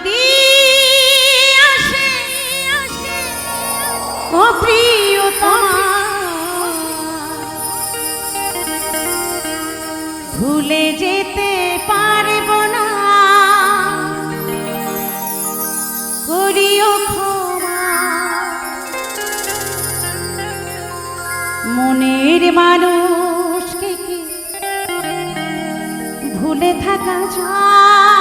যদি আসে ও প্রিয়তমা ভুলে যেতে পারব না। করিও মনের মানুষকে ভুলে থাকা যায়?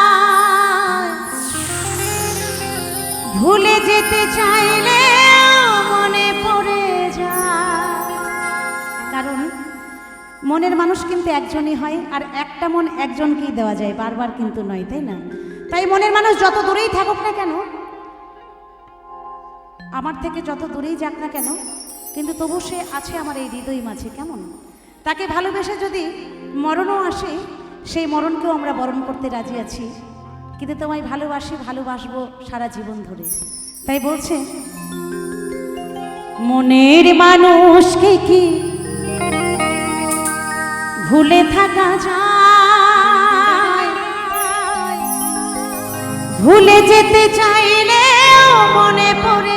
ভুলে যেতে চাইলে মনে পড়ে যায়। কারণ মনের মানুষ কিন্তু একজনই হয়, আর একটা মন একজনকেই দেওয়া যায়, বারবার কিন্তু নয়, তাই না? তাই মনের মানুষ যত দূরেই থাকুক না কেন, আমার থেকে যত দূরেই যাক না কেন, কিন্তু তবু সে আছে আমার এই হৃদয় মাঝে, কেমন? তাকে ভালোবেসে যদি মরণও আসে, সেই মরণকেও আমরা বরণ করতে রাজি আছি। কিন্তু তোমায় ভালোবাসি, ভালোবাসবো সারা জীবন ধরে। তাই বলছে, মনের মানুষকে কি ভুলে থাকা যায়। ভুলে যেতে চাইলে মনে পড়ে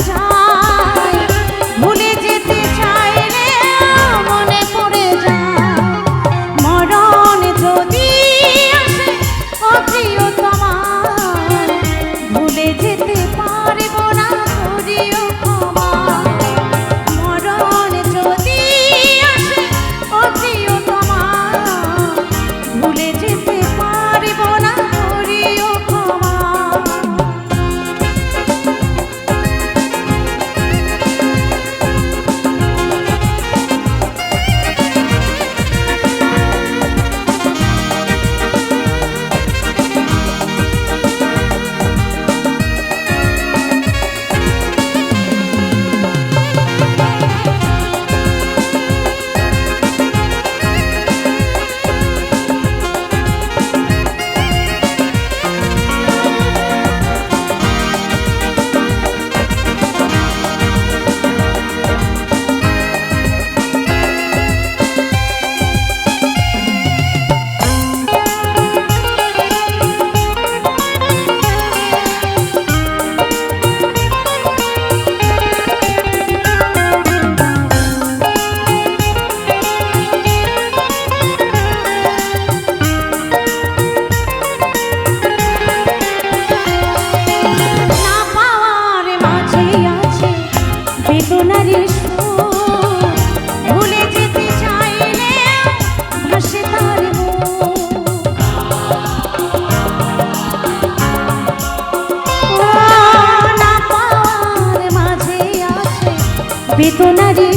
বেদনারী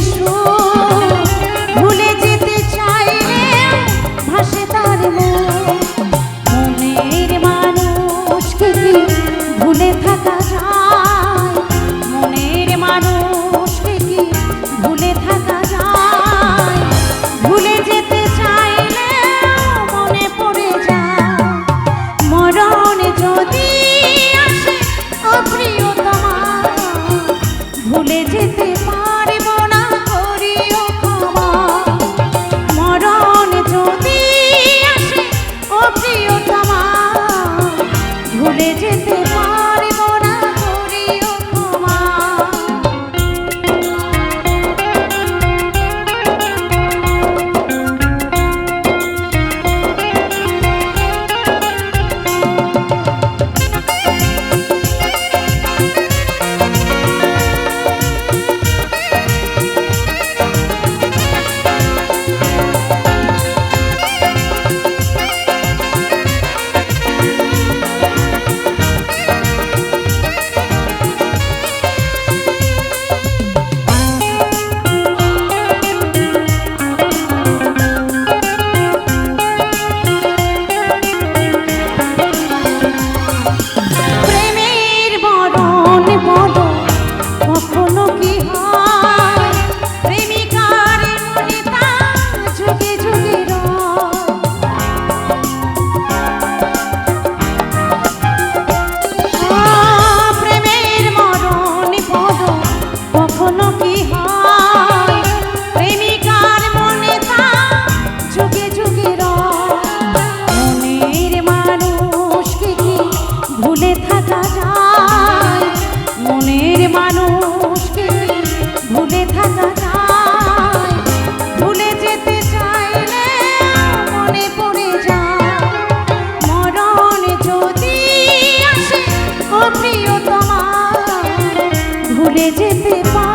যেতে পারব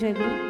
这个